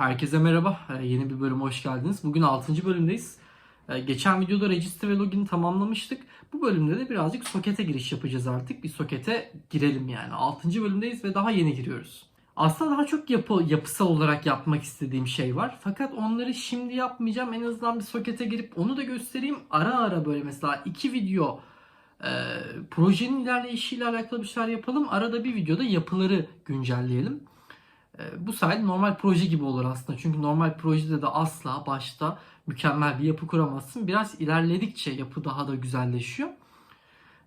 Herkese merhaba. Ee, Yeni bir bölüme hoş geldiniz. Bugün 6. bölümdeyiz. Ee, Geçen videoda register ve login'i tamamlamıştık. Bu bölümde de birazcık sokete giriş yapacağız artık. Bir sokete girelim yani. 6. bölümdeyiz ve daha yeni giriyoruz. Aslında daha çok yapı, yapısal olarak yapmak istediğim şey var. Fakat onları şimdi yapmayacağım. En azından bir sokete girip onu da göstereyim. Ara ara böyle mesela iki video e, projenin ilerleyişiyle alakalı bir şeyler yapalım. Arada bir videoda yapıları güncelleyelim. E, bu sayede normal proje gibi olur aslında. Çünkü normal projede de asla başta mükemmel bir yapı kuramazsın. Biraz ilerledikçe yapı daha da güzelleşiyor.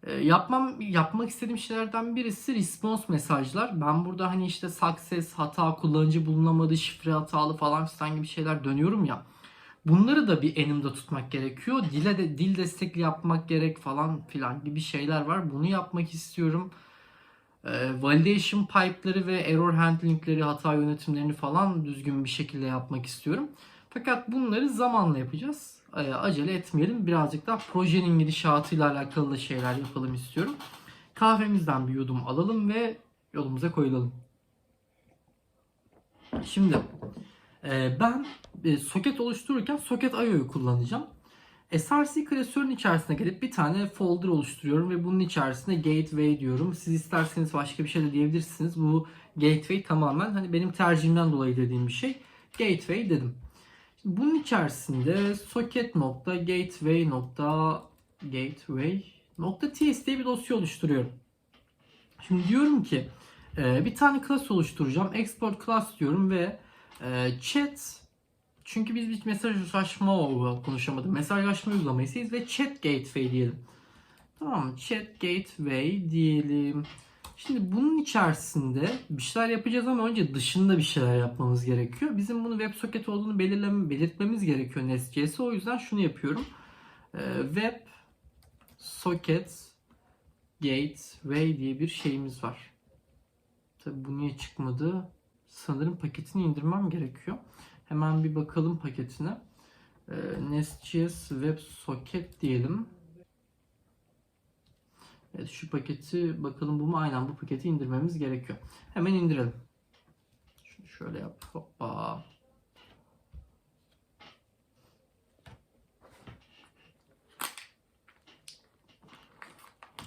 E, yapmam yapmak istediğim şeylerden birisi response mesajlar. Ben burada hani işte success, hata, kullanıcı bulunamadı, şifre hatalı falan filan gibi şeyler dönüyorum ya. Bunları da bir enimde tutmak gerekiyor. Dile de dil destekli yapmak gerek falan filan gibi şeyler var. Bunu yapmak istiyorum. Ee, validation pipe'ları ve error handling'leri, hata yönetimlerini falan düzgün bir şekilde yapmak istiyorum. Fakat bunları zamanla yapacağız. Ee, acele etmeyelim. Birazcık daha projenin gidişatıyla alakalı da şeyler yapalım istiyorum. Kahvemizden bir yudum alalım ve yolumuza koyulalım. Şimdi e, ben e, soket oluştururken soket IO'yu kullanacağım. SRC klasörün içerisine gelip bir tane folder oluşturuyorum ve bunun içerisine gateway diyorum. Siz isterseniz başka bir şey de diyebilirsiniz. Bu gateway tamamen hani benim tercihimden dolayı dediğim bir şey. Gateway dedim. Şimdi bunun içerisinde socket gateway gateway nokta bir dosya oluşturuyorum. Şimdi diyorum ki e, bir tane class oluşturacağım. Export class diyorum ve e, chat çünkü biz bir mesajlaşma konuşamadık. Mesajlaşma uygulamasıyız ve chat gateway diyelim. Tamam? Chat gateway diyelim. Şimdi bunun içerisinde bir şeyler yapacağız ama önce dışında bir şeyler yapmamız gerekiyor. Bizim bunu WebSocket olduğunu belirleme, belirtmemiz gerekiyor Nest.js'e. O yüzden şunu yapıyorum. Ee, web socket gateway diye bir şeyimiz var. Tabi bu niye çıkmadı? Sanırım paketini indirmem gerekiyor. Hemen bir bakalım paketine. Ee, Nest.js WebSocket diyelim. Evet şu paketi bakalım bu mu? Aynen bu paketi indirmemiz gerekiyor. Hemen indirelim. Şunu şöyle yap. Hoppa.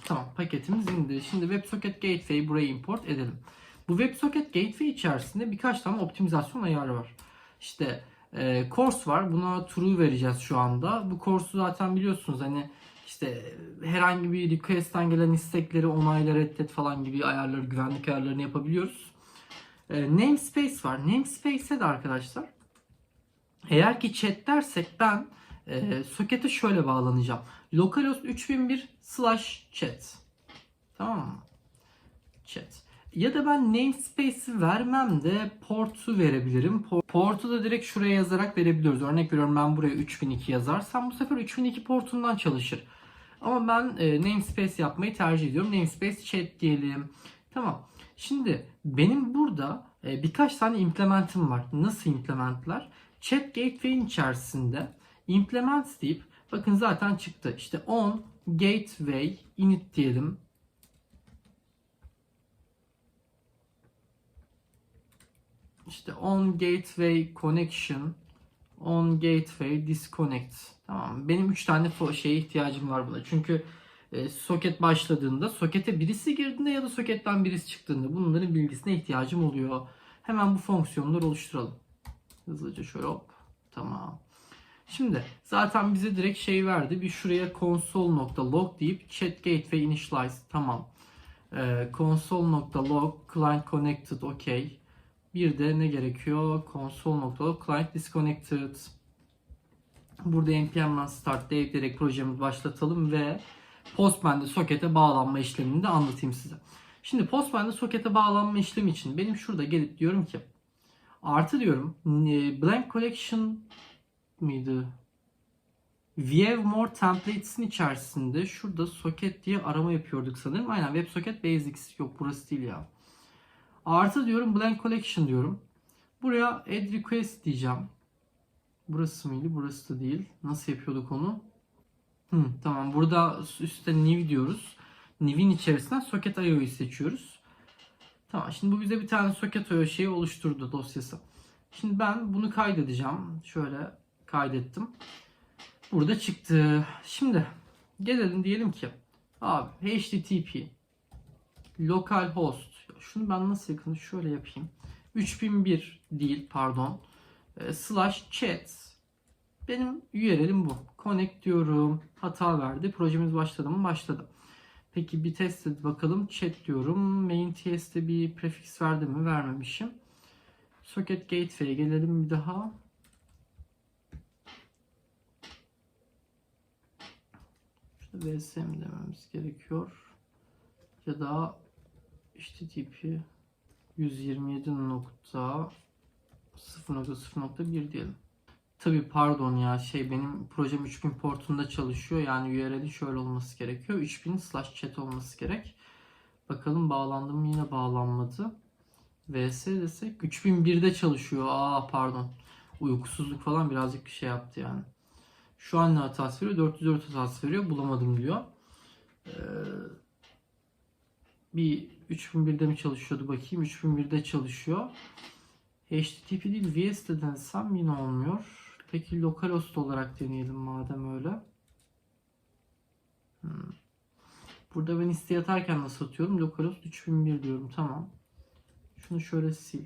Tamam paketimiz indi. Şimdi WebSocket Gateway'i buraya import edelim. Bu WebSocket Gateway içerisinde birkaç tane optimizasyon ayarı var. İşte e, course var. Buna true vereceğiz şu anda. Bu course'u zaten biliyorsunuz hani işte herhangi bir request'ten gelen istekleri onayla reddet falan gibi ayarları, güvenlik ayarlarını yapabiliyoruz. E, namespace var. Namespace'e de arkadaşlar eğer ki chat dersek ben e, sokete şöyle bağlanacağım. Localhost 3001 slash chat. Tamam mı? Chat. Ya da ben namespace'i vermem de port'u verebilirim. Port'u da direkt şuraya yazarak verebiliyoruz. Örnek veriyorum ben buraya 3002 yazarsam bu sefer 3002 portundan çalışır. Ama ben e, namespace yapmayı tercih ediyorum. Namespace chat diyelim. Tamam. Şimdi benim burada e, birkaç tane implement'im var. Nasıl implement'ler? Chat gateway'in içerisinde implement deyip bakın zaten çıktı. İşte on gateway init diyelim. İşte on gateway connection, on gateway disconnect. Tamam Benim 3 tane şeye ihtiyacım var buna. Çünkü e, soket başladığında, sokete birisi girdiğinde ya da soketten birisi çıktığında bunların bilgisine ihtiyacım oluyor. Hemen bu fonksiyonları oluşturalım. Hızlıca şöyle hop. Tamam. Şimdi zaten bize direkt şey verdi. Bir şuraya console.log deyip chat gateway initialize. Tamam. Ee, console.log client connected. Okay. Bir de ne gerekiyor? Console.log client disconnected. Burada npm start deyip direkt projemizi başlatalım ve Postman'de sokete bağlanma işlemini de anlatayım size. Şimdi Postman'de sokete bağlanma işlemi için benim şurada gelip diyorum ki artı diyorum blank collection mıydı? Have more templates'in içerisinde şurada soket diye arama yapıyorduk sanırım. Aynen WebSocket Basics yok burası değil ya. Artı diyorum blank collection diyorum. Buraya add request diyeceğim. Burası mıydı? Burası da değil. Nasıl yapıyorduk onu? Hı, tamam. Burada üstte new diyoruz. New'in içerisinden socket IO'yu seçiyoruz. Tamam. Şimdi bu bize bir tane socket IO şeyi oluşturdu dosyası. Şimdi ben bunu kaydedeceğim. Şöyle kaydettim. Burada çıktı. Şimdi gelelim diyelim ki abi HTTP localhost şunu ben nasıl yakın şöyle yapayım. 3001 değil pardon. E, slash chat benim URL'im bu. Connect diyorum. Hata verdi. Projemiz başladı mı? Başladı. Peki bir test et bakalım. Chat diyorum. Main TS'de bir prefix verdi mi? Vermemişim. Socket Gateway'e gelelim bir daha. VSM dememiz gerekiyor. Ya da HTTP 127.0.0.1 diyelim. Tabi pardon ya şey benim projem 3000 portunda çalışıyor. Yani URL'in şöyle olması gerekiyor. 3000 slash chat olması gerek. Bakalım bağlandı mı yine bağlanmadı. VS desek 3001'de çalışıyor. Aa pardon. Uykusuzluk falan birazcık bir şey yaptı yani. Şu an ne hatası veriyor? 404 hatası veriyor. Bulamadım diyor. Ee, bir 3001'de mi çalışıyordu bakayım. 3001'de çalışıyor. HTTP değil VS de denesem yine olmuyor. Peki localhost olarak deneyelim madem öyle. Hmm. Burada ben isteği atarken nasıl atıyorum? Localhost 3001 diyorum. Tamam. Şunu şöyle sil.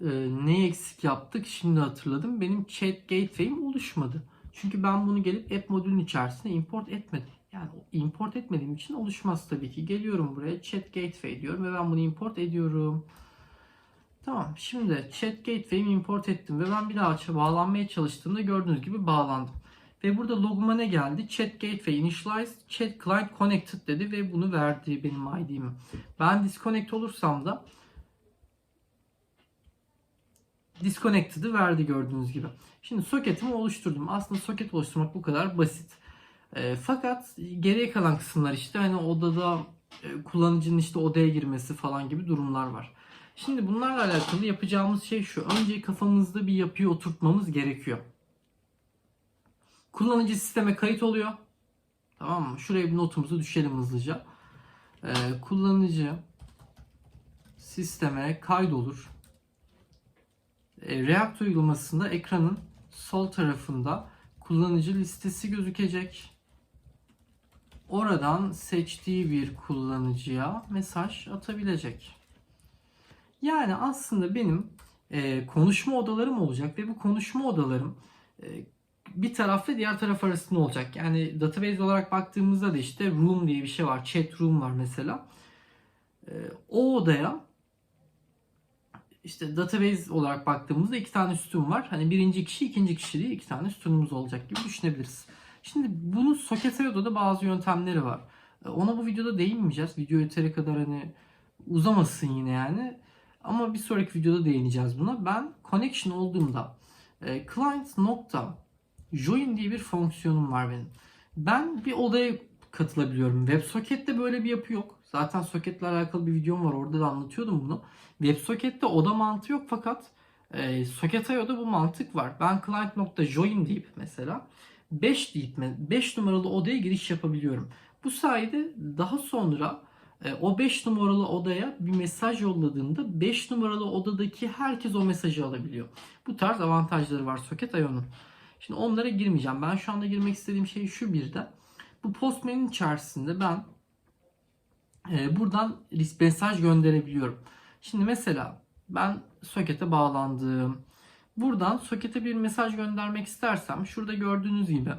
Ee, ne eksik yaptık? Şimdi hatırladım. Benim chat gateway'im oluşmadı. Çünkü ben bunu gelip app modülün içerisine import etmedim. Yani import etmediğim için oluşmaz tabii ki. Geliyorum buraya chat gateway diyorum ve ben bunu import ediyorum. Tamam şimdi chat gateway'imi import ettim ve ben bir aç- bağlanmaya çalıştığımda gördüğünüz gibi bağlandım. Ve burada loguma ne geldi? Chat gateway initialized, chat client connected dedi ve bunu verdi benim ID'mi. Ben disconnect olursam da disconnected'ı verdi gördüğünüz gibi. Şimdi soketimi oluşturdum. Aslında soket oluşturmak bu kadar basit. E, fakat geriye kalan kısımlar işte hani odada e, kullanıcının işte odaya girmesi falan gibi durumlar var. Şimdi bunlarla alakalı yapacağımız şey şu. Önce kafamızda bir yapıyı oturtmamız gerekiyor. Kullanıcı sisteme kayıt oluyor. Tamam mı? Şuraya bir notumuzu düşelim hızlıca. Ee, kullanıcı sisteme kaydolur. Ee, React uygulamasında ekranın sol tarafında kullanıcı listesi gözükecek. Oradan seçtiği bir kullanıcıya mesaj atabilecek. Yani aslında benim e, konuşma odalarım olacak ve bu konuşma odalarım e, bir taraf ve diğer taraf arasında olacak. Yani database olarak baktığımızda da işte room diye bir şey var. Chat room var mesela. E, o odaya işte database olarak baktığımızda iki tane sütun var. Hani birinci kişi, ikinci kişi diye iki tane sütunumuz olacak gibi düşünebiliriz. Şimdi bunun socket da bazı yöntemleri var. E, Ona bu videoda değinmeyeceğiz. Video yeteri kadar hani uzamasın yine yani. Ama bir sonraki videoda değineceğiz buna. Ben connection olduğumda e, client nokta join diye bir fonksiyonum var benim. Ben bir odaya katılabiliyorum. WebSocket'te böyle bir yapı yok. Zaten soket'le alakalı bir videom var. Orada da anlatıyordum bunu. WebSocket'te oda mantığı yok fakat e, Socket.io'da bu mantık var. Ben client.join deyip mesela 5 deyip 5 numaralı odaya giriş yapabiliyorum. Bu sayede daha sonra e, o 5 numaralı odaya bir mesaj yolladığında 5 numaralı odadaki herkes o mesajı alabiliyor. Bu tarz avantajları var Socket.io'nun. Şimdi onlara girmeyeceğim. Ben şu anda girmek istediğim şey şu bir de. Bu Postman'in içerisinde ben e, buradan mesaj gönderebiliyorum. Şimdi mesela ben sokete bağlandım. Buradan sokete bir mesaj göndermek istersem şurada gördüğünüz gibi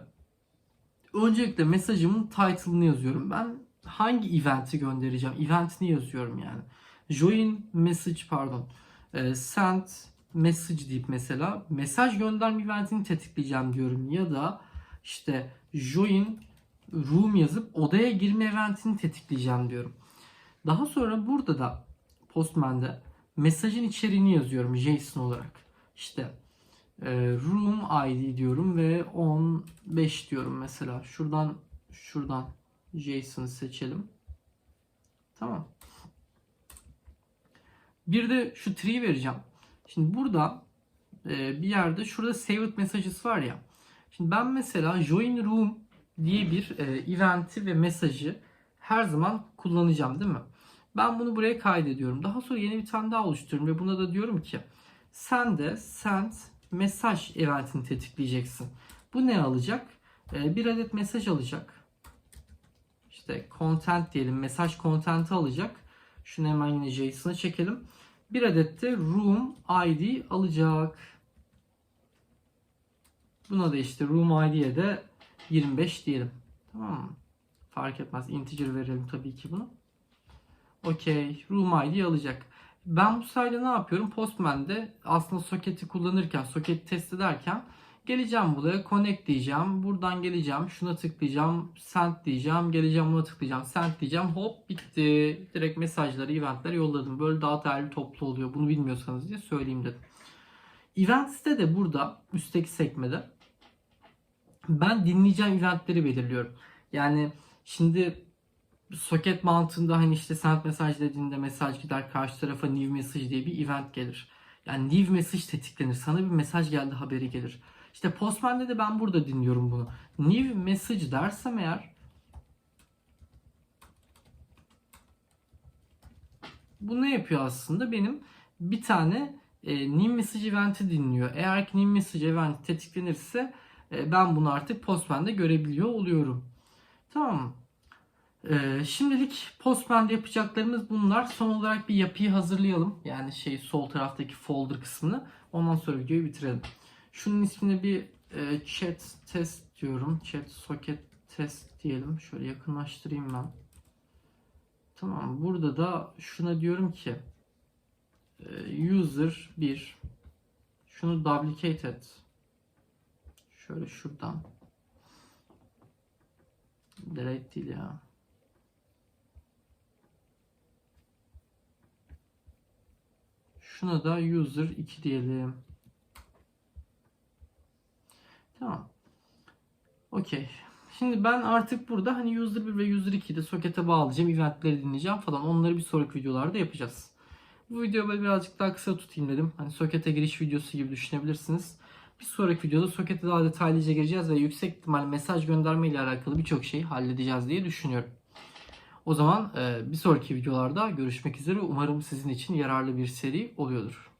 öncelikle mesajımın title'ını yazıyorum. Ben hangi event'i göndereceğim? Event'ini yazıyorum yani. Join message pardon. E, send message deyip mesela mesaj gönderme eventini tetikleyeceğim diyorum ya da işte join room yazıp odaya girme eventini tetikleyeceğim diyorum. Daha sonra burada da Postman'da mesajın içeriğini yazıyorum JSON olarak. İşte e, room ID diyorum ve 15 diyorum mesela. Şuradan şuradan JSON'ı seçelim. Tamam. Bir de şu tree vereceğim. Şimdi burada e, bir yerde şurada saved messages var ya. Şimdi ben mesela join room diye bir e, eventi ve mesajı her zaman kullanacağım değil mi? Ben bunu buraya kaydediyorum. Daha sonra yeni bir tane daha oluşturuyorum ve buna da diyorum ki sen de send mesaj eventini tetikleyeceksin. Bu ne alacak? Ee, bir adet mesaj alacak. İşte content diyelim. Mesaj content'i alacak. Şunu hemen yine JSON'a çekelim. Bir adet de room ID alacak. Buna da işte room ID'ye de 25 diyelim. Tamam mı? Fark etmez. Integer verelim tabii ki bunu. Okey. Room ID alacak. Ben bu sayede ne yapıyorum? Postman'de aslında soketi kullanırken, soketi test ederken geleceğim buraya connect diyeceğim. Buradan geleceğim. Şuna tıklayacağım. Send diyeceğim. Geleceğim buna tıklayacağım. Send diyeceğim. Hop bitti. Direkt mesajları, eventler yolladım. Böyle daha değerli toplu oluyor. Bunu bilmiyorsanız diye söyleyeyim dedim. Events'te de burada üstteki sekmede ben dinleyeceğim eventleri belirliyorum. Yani şimdi soket mantığında hani işte send mesaj dediğinde mesaj gider karşı tarafa new message diye bir event gelir. Yani new message tetiklenir. Sana bir mesaj geldi haberi gelir. İşte Postman'de de ben burada dinliyorum bunu. New message dersem eğer bu ne yapıyor aslında? Benim bir tane e, new message event'i dinliyor. Eğer ki new message event tetiklenirse e, ben bunu artık Postman'de görebiliyor oluyorum. Tamam mı? Ee, şimdilik Postman'da yapacaklarımız bunlar. Son olarak bir yapıyı hazırlayalım. Yani şey sol taraftaki folder kısmını. Ondan sonra videoyu bitirelim. Şunun ismine bir e, chat test diyorum. Chat socket test diyelim. Şöyle yakınlaştırayım ben. Tamam. Burada da şuna diyorum ki e, user 1 şunu duplicate et. Şöyle şuradan. Delete değil ya. Şuna da user 2 diyelim. Tamam. Okey. Şimdi ben artık burada hani user 1 ve user 2'de sokete bağlayacağım. Eventleri dinleyeceğim falan. Onları bir sonraki videolarda yapacağız. Bu videoyu böyle birazcık daha kısa tutayım dedim. Hani sokete giriş videosu gibi düşünebilirsiniz. Bir sonraki videoda sokete daha detaylıca gireceğiz ve yüksek ihtimal mesaj gönderme ile alakalı birçok şeyi halledeceğiz diye düşünüyorum. O zaman bir sonraki videolarda görüşmek üzere. Umarım sizin için yararlı bir seri oluyordur.